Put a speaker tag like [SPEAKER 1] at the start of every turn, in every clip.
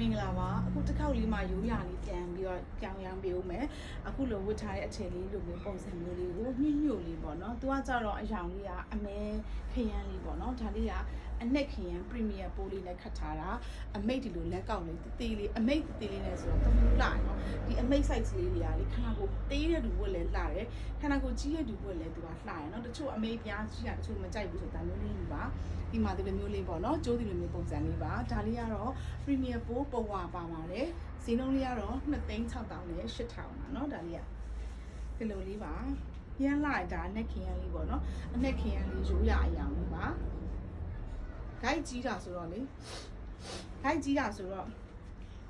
[SPEAKER 1] မင်္ဂလာပါအခုတစ်ခေါက်လေးမှရိုးရာလေးပြန်ပြီးတော့ကြောင်ရမ်းပေးဦးမယ်အခုလိုဝတ်ထားတဲ့အထည်လေးလိုမျိုးပုံစံမျိုးလေးကိုညှိညွတ်လေးပေါ့နော်သူကကြတော့အယောင်လေးကအမဲခရမ်းလေးပေါ့ နော်ဒါလေးကအနှက်ခင်ရန်ပရီမီယာပိုးလေးနဲ့ခတ်ထားတာအမိတ်ဒီလိုလက်ကောက်လေးတေးလေးအမိတ်တေးလေးနဲ့ဆိုတော့တမူးလာနော်ဒီအမိတ် size လေးတွေကလေခန္ဓာကိုယ်သေးတဲ့လူဝက်လည်းလှတယ်ခန္ဓာကိုယ်ကြီးတဲ့လူဝက်လည်းသူကလှတယ်နော်တချို့အမိတ်ပြားကြီးတာတချို့မကြိုက်ဘူးဆိုတာမျိုးလေးလူပါဒီမှာဒီလိုမျိုးလေးပေါ့နော်ကျိုးဒီလိုမျိုးပုံစံလေးပါဒါလေးကတော့ premier ပိုးပုံဝါပါပါတယ်ဈေးနှုန်းလေးကတော့2,600နဲ့8,000ပါနော်ဒါလေးကဒီလိုလေးပါ ပြန်လိုက်တာအနှက်ခင်ရလေးပေါ့နော်အနှက်ခင်ရလေးရိုးရအရာမျိုးပါဂိုက်ကြီးတာဆိုတော့လေဂိုက်ကြီးတာဆိုတော့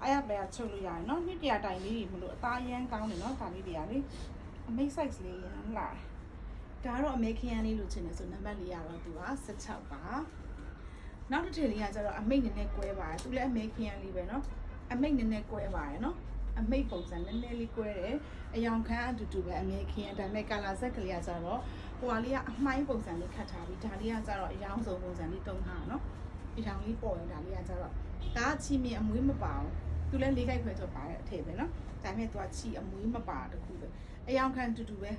[SPEAKER 1] အားရပါရချုပ်လို့ရတယ်နော်နှစ်တရာတိုင်လေးတွေမလို့အသားရမ်းကောင်းတယ်နော်ဒါလေးတွေကလေအမိတ် size လေးရမ်းလာဒါကတော့အမေခင်ရလေးလို့ချင်တယ်ဆိုနံပါတ်လေးရတော့သူက16ပါနောက်တစ်ထည်လေးကကျတော့အမိတ်နည်းနည်းကွဲပါတယ်သူလည်းအမေခင်ရလေးပဲနော်အမိတ်နည်းနည်းကွဲပါတယ်နော် အမိတ်ပုံစံနည်းနည်းလေးကွဲတယ်အယောင်ခန်းအတူတူပဲအမဲခင်းဒါပေမဲ့ကာလာဆက်ကလေးကကြတော့ဟိုဟာလေးကအမိုင်းပုံစံလေးခတ်ထားပြီးဒါလေးကကြတော့အယောင်ဆုံးပုံစံလေးတုံးထားနော်ဒီထောင်လေးပေါ်ရင်ဒါလေးကကြတော့ဒါကချီမြင်အမွေးမပါဘူးသူလည်းလေးခိုက်ခွဲဆိုပါတဲ့အထည်ပဲနော်ဒါပေမဲ့သူကချီအမွေးမပါတခုပဲအယောင်ခန်းအတူတူပဲ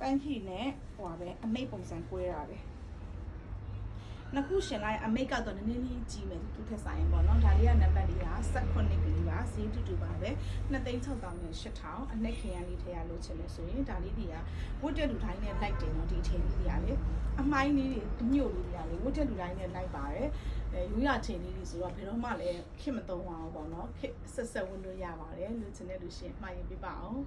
[SPEAKER 1] ပန်းချီနဲ့ဟိုဟာပဲအမိတ်ပုံစံကွဲတာပဲနှစ်ခုရှင်လိုက်အမိတ်ကတော့နည်းနည်းကြီးမယ်သူထက်ဆိုင်ပေါ့နော်ဒါလေးကနံပါတ်၄က18က ပါဈေးတူတူပါပဲ2,600နဲ့8,000အနက်ခရမ်းလေးထည့်ရလို့ချင်လို့ဆိုရင်ဒါလေးတွေကဝတ်တက်လူတိုင်းနဲ့လိုက်တယ်နော်ဒီအထည်လေးတွေကလေအမိုင်းလေးတွေအညို့လေးတွေကလေဝတ်တက်လူတိုင်းနဲ့လိုက်ပါတယ်အဲရိုးရထည်လေးတွေဆိုတော့ဘယ်တော့မှလည်းခစ်မသုံးပါဘူးပေါ့နော်ခစ်ဆက်ဆက်ဝတ်လို့ရပါတယ်လူချင်တဲ့လူရှင်မှားရင်ပြပါအောင်